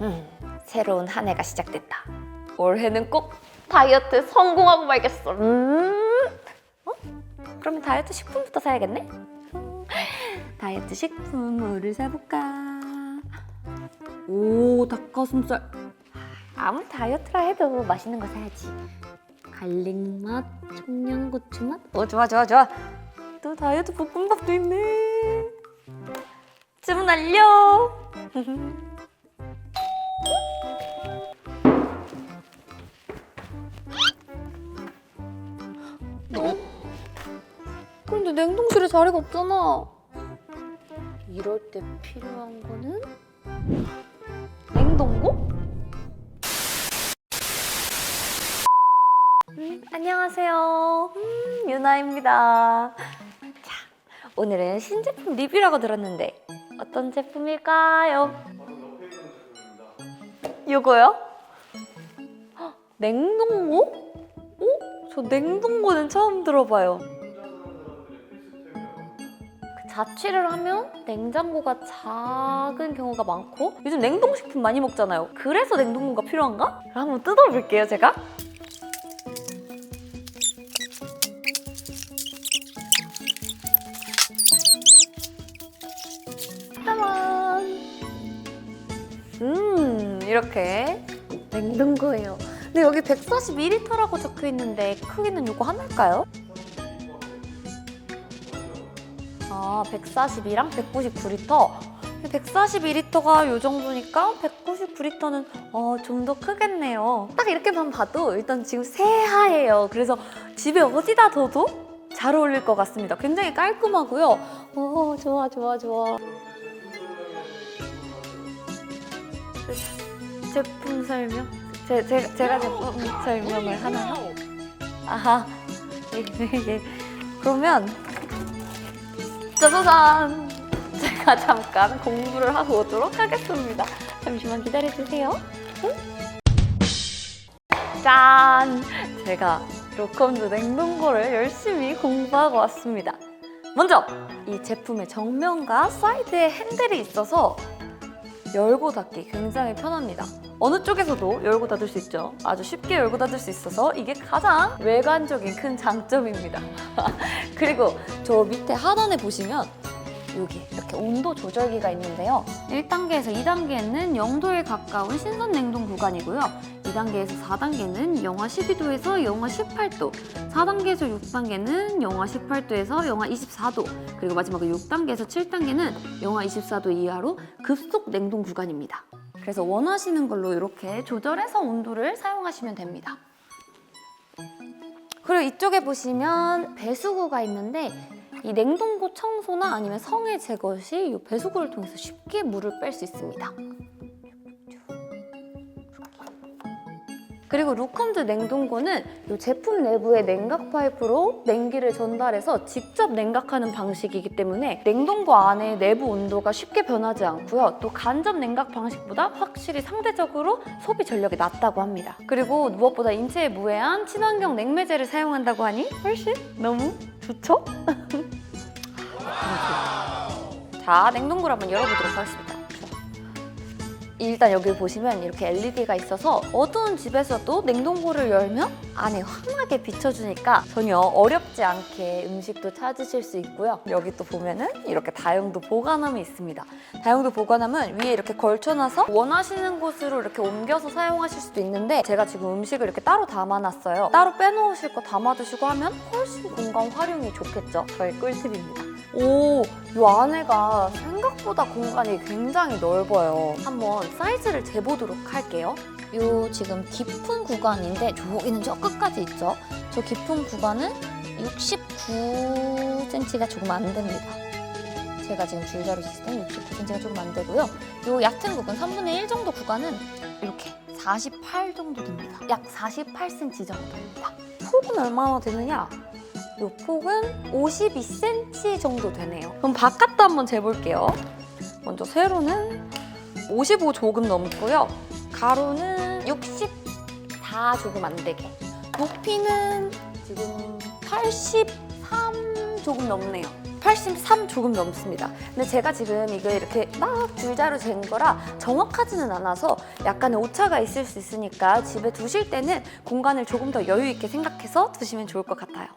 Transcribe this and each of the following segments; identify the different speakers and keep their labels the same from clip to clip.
Speaker 1: 음, 새로운 한 해가 시작됐다. 올해는 꼭 다이어트 성공하고 말겠어. 음. 어? 그러면 다이어트 식품부터 사야겠네? 음, 다이어트 식품 뭐를 사볼까? 오, 닭가슴살. 아무리 다이어트라 해도 맛있는 거 사야지. 갈릭 맛, 청양고추 맛. 어, 좋아, 좋아, 좋아. 또 다이어트 볶음밥도 있네. 주문 완료. 어? 그런데 냉동실에 자리가 없잖아. 이럴 때 필요한 거는 냉동고? 음, 안녕하세요. 음, 유나입니다. 자, 오늘은 신제품 리뷰라고 들었는데 어떤 제품일까요? 요거요? 헉, 냉동고? 어? 저 냉동고는 처음 들어봐요. 그 자취를 하면 냉장고가 작은 경우가 많고 요즘 냉동식품 많이 먹잖아요. 그래서 냉동고가 필요한가? 한번 뜯어볼게요, 제가. 이렇게 냉동고예요. 근데 여기 142리터라고 적혀 있는데 크기는 이거 하나일까요? 아, 142랑 199리터. 142리터가 이 정도니까 199리터는 어, 좀 더 크겠네요. 딱 이렇게만 봐도 일단 지금 새하예요. 그래서 집에 어디다 둬도 잘 어울릴 것 같습니다. 굉장히 깔끔하고요. 오, 좋아, 좋아, 좋아. 제품 설명? 제, 제, 제가 제품 설명을 하나요? 아하. 예, 예. 그러면 짜자잔! 제가 잠깐 공부를 하고 오도록 하겠습니다. 잠시만 기다려주세요. 응? 짠! 제가 로컴드 냉동고를 열심히 공부하고 왔습니다. 먼저 이 제품의 정면과 사이드에 핸들이 있어서 열고 닫기 굉장히 편합니다. 어느 쪽에서도 열고 닫을 수 있죠. 아주 쉽게 열고 닫을 수 있어서 이게 가장 외관적인 큰 장점입니다. 그리고 저 밑에 하단에 보시면 여기 이렇게 온도 조절기가 있는데요. 1단계에서 2단계는 0도에 가까운 신선 냉동 구간이고요. 2단계에서 4단계는 영하 12도에서 영하 18도, 4단계에서 6단계는 영하 18도에서 영하 24도, 그리고 마지막 6단계에서 7단계는 영하 24도 이하로 급속 냉동 구간입니다. 그래서 원하시는 걸로 이렇게 조절해서 온도를 사용하시면 됩니다. 그리고 이쪽에 보시면 배수구가 있는데 이 냉동고 청소나 아니면 성해 제거 시 이 배수구를 통해서 쉽게 물을 뺄 수 있습니다. 그리고 루컴즈 냉동고는 이 제품 내부의 냉각 파이프로 냉기를 전달해서 직접 냉각하는 방식이기 때문에 냉동고 안에 내부 온도가 쉽게 변하지 않고요. 또 간접 냉각 방식보다 확실히 상대적으로 소비 전력이 낮다고 합니다. 그리고 무엇보다 인체에 무해한 친환경 냉매제를 사용한다고 하니 훨씬 너무 좋죠? 자, 냉동고를 한번 열어보도록 하겠습니다. 일단 여기 보시면 이렇게 LED가 있어서 어두운 집에서도 냉동고를 열면 안에 환하게 비춰주니까 전혀 어렵지 않게 음식도 찾으실 수 있고요. 여기 또 보면은 이렇게 다용도 보관함이 있습니다. 다용도 보관함은 위에 이렇게 걸쳐놔서 원하시는 곳으로 이렇게 옮겨서 사용하실 수도 있는데 제가 지금 음식을 이렇게 따로 담아놨어요. 따로 빼놓으실 거 담아두시고 하면 훨씬 공간 활용이 좋겠죠. 저의 꿀팁입니다. 오, 이 안에가 생각보다 공간이 굉장히 넓어요. 한번 사이즈를 재보도록 할게요. 요 지금 깊은 구간인데 저기는 저 끝까지 있죠. 저 깊은 구간은 69cm가 조금 안 됩니다. 제가 지금 줄자로 쟀을 때는 69cm가 조금 안 되고요. 요 얕은 부분 3분의 1 정도 구간은 이렇게 48 정도 됩니다. 약 48cm 정도입니다. 폭은 얼마나 되느냐? 이 폭은 52cm 정도 되네요. 그럼 바깥도 한번 재볼게요. 먼저 세로는 55 조금 넘고요. 가로는 64 조금 안 되게. 높이는 지금 83 조금 넘네요. 183 조금 넘습니다. 근데 제가 지금 이거 이렇게 막 줄자로 잰 거라 정확하지는 않아서 약간의 오차가 있을 수 있으니까 집에 두실 때는 공간을 조금 더 여유 있게 생각해서 두시면 좋을 것 같아요.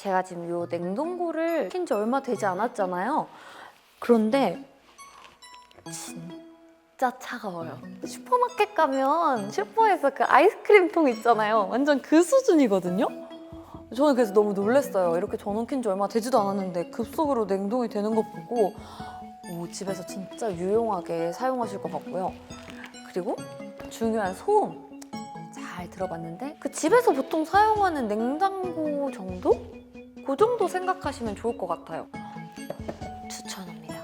Speaker 1: 제가 지금 이 냉동고를 킨 지 얼마 되지 않았잖아요. 그런데 진짜 차가워요. 슈퍼마켓 가면 슈퍼에서 그 아이스크림 통 있잖아요. 완전 그 수준이거든요. 저는 그래서 너무 놀랐어요. 이렇게 전원 킨 지 얼마 되지도 않았는데 급속으로 냉동이 되는 것 보고 오, 집에서 진짜 유용하게 사용하실 것 같고요. 그리고 중요한 소음 잘 들어봤는데 그 집에서 보통 사용하는 냉장고 정도? 그 정도 생각하시면 좋을 것 같아요. 추천합니다.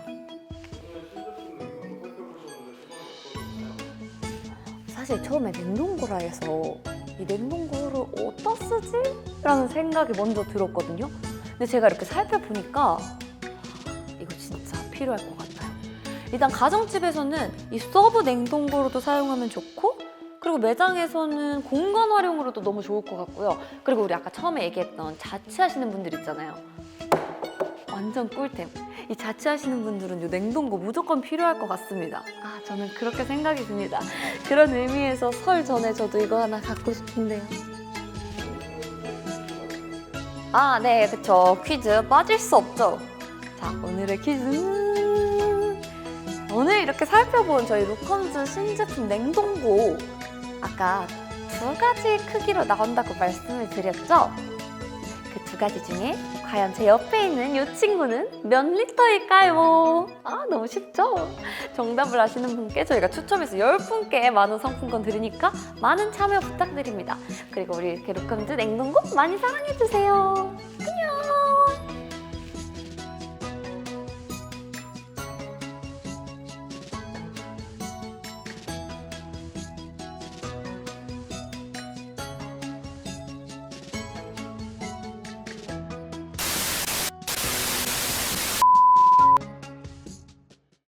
Speaker 1: 사실 처음에 냉동고라 해서 이 냉동고를 어디다 쓰지? 라는 생각이 먼저 들었거든요. 근데 제가 이렇게 살펴보니까 이거 진짜 필요할 것 같아요. 일단 가정집에서는 이 서브 냉동고로도 사용하면 좋고 그리고 매장에서는 공간 활용으로도 너무 좋을 것 같고요. 그리고 우리 아까 처음에 얘기했던 자취하시는 분들 있잖아요. 완전 꿀템. 이 자취하시는 분들은 이 냉동고 무조건 필요할 것 같습니다. 아, 저는 그렇게 생각이 듭니다. 그런 의미에서 설 전에 저도 이거 하나 갖고 싶은데요. 아, 네, 그쵸. 퀴즈 빠질 수 없죠. 자, 오늘의 퀴즈는 오늘 이렇게 살펴본 저희 루컨즈 신제품 냉동고 아까 두 가지 크기로 나온다고 말씀을 드렸죠? 그 두 가지 중에 과연 제 옆에 있는 이 친구는 몇 리터일까요? 아, 너무 쉽죠? 정답을 아시는 분께 저희가 추첨해서 10분께 만원 상품권 드리니까 많은 참여 부탁드립니다. 그리고 우리 이렇게 루컴즈 냉동고 많이 사랑해주세요.